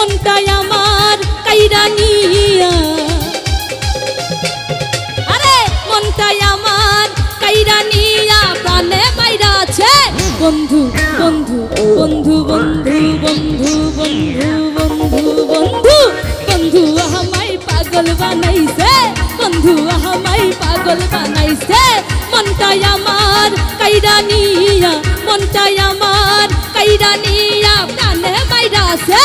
মনটাই আমার কাইরা নিয়া। আরে, মনটাই আমার কাইরা নিয়া, প্রাণে মাইরা আছে। বন্ধু বন্ধু বন্ধু বন্ধু বন্ধু বন্ধু বন্ধু বন্ধু বন্ধু, আমায় পাগল বানাইছে। বন্ধু, আমায় পাগল বানাইছে। মনটাই আমার কাইরা নিয়া, মনটাই আমার কাইরা নিয়া, প্রাণে মাইরা আছে।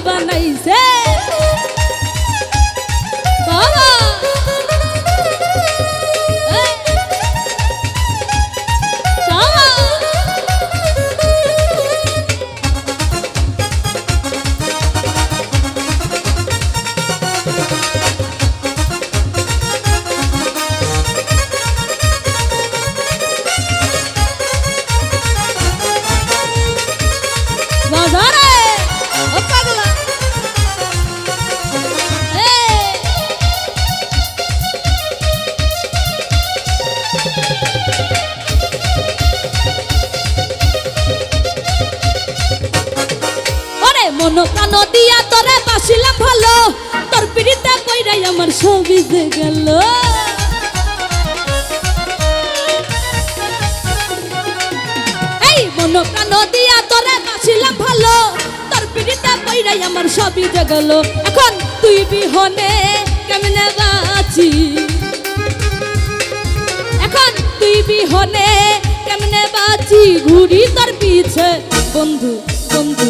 মন প্রাণ দিয়া তোরে বাসিলাম ভালো। তোর পিড়িতে কইরাই আমার ছবি যে গেল। এই মন প্রাণ দিয়া তোরে বাসিলাম ভালো। তোর পিড়িতে কইরাই আমার ছবি যে গেল। এখন তুই বিহনে কেমনে বাঁচি? এখন তুই বিহনে কেমনে বাঁচি? ঘুরি তোর পিছে। বন্ধু বন্ধু।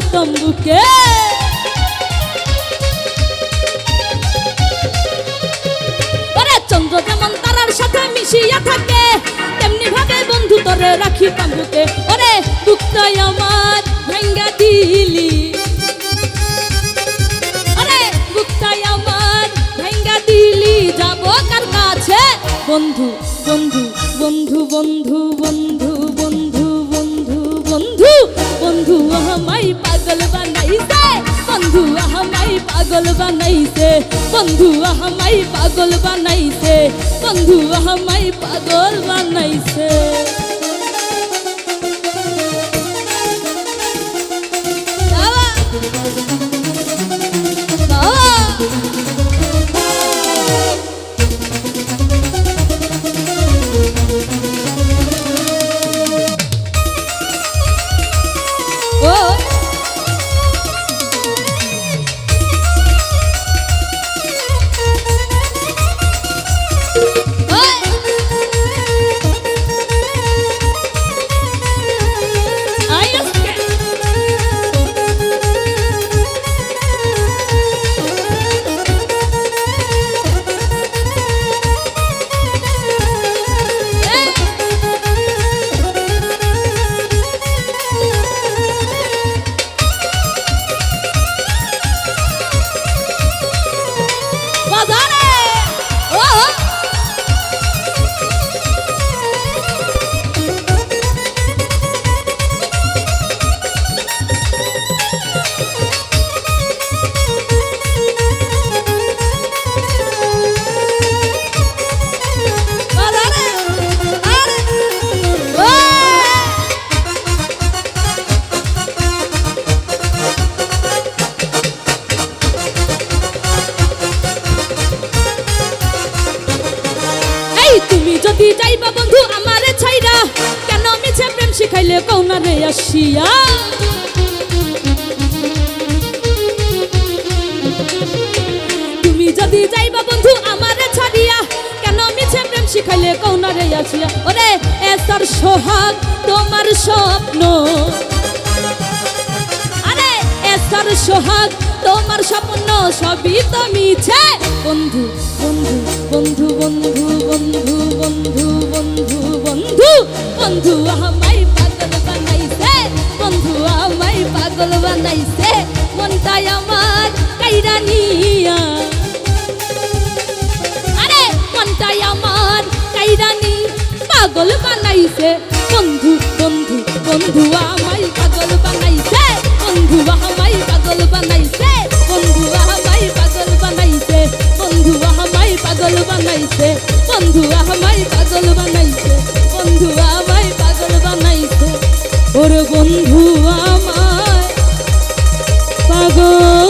প্রীতম চন্দ্র যেমন তারার সাথে মিশিয়া থাকে, তেমনি ভাবে বন্ধু তোরে রাখি ওরে আমার ভেঙ্গা দিলি। বন্ধু বন্ধু বন্ধু বন্ধু বন্ধু। বন্ধু আমাই পাগল বানাইছে। বন্ধু আমাই পাগল বানাইছে। বন্ধু আমাই পাগল বানাইছে। বন্ধু আমাই পাগল বানাইছে। যদি যাইবা বন্ধু আমারে ছাইরা। কেন মিছে প্রেম শিখাইলে কৌনা রে আসিয়া। তুমি যদি যাইবা বন্ধু আমারে ছাড়িয়া, কেন মিছে প্রেম শিখাইলে কৌনারে আসিয়া। ওরে এসার সোহাগ, তোমার স্বপ্ন। আরে এসার সোহাগ, তোমার স্বপ্ন সবই তো মিছে। বন্ধু বন্ধু বন্ধু বন্ধু বন্ধু। বন্ধু, আমায় পাগল বানাইছে। বন্ধু, আমায় পাগল বানাইছে। মনটাই আমার কাইরা নিয়া। আরে, মনটাই আমার কাইরানি পাগল বানাইছে। বন্ধু বন্ধু বন্ধু, আমায় পাগল বানাইছে। বন্ধু, আমায় পাগল বানাইছে। বন্ধু, আমায় পাগল বানাইছে। বন্ধু, আমায় পাগল বানাইছে। ওর বন্ধু আমায় পাগল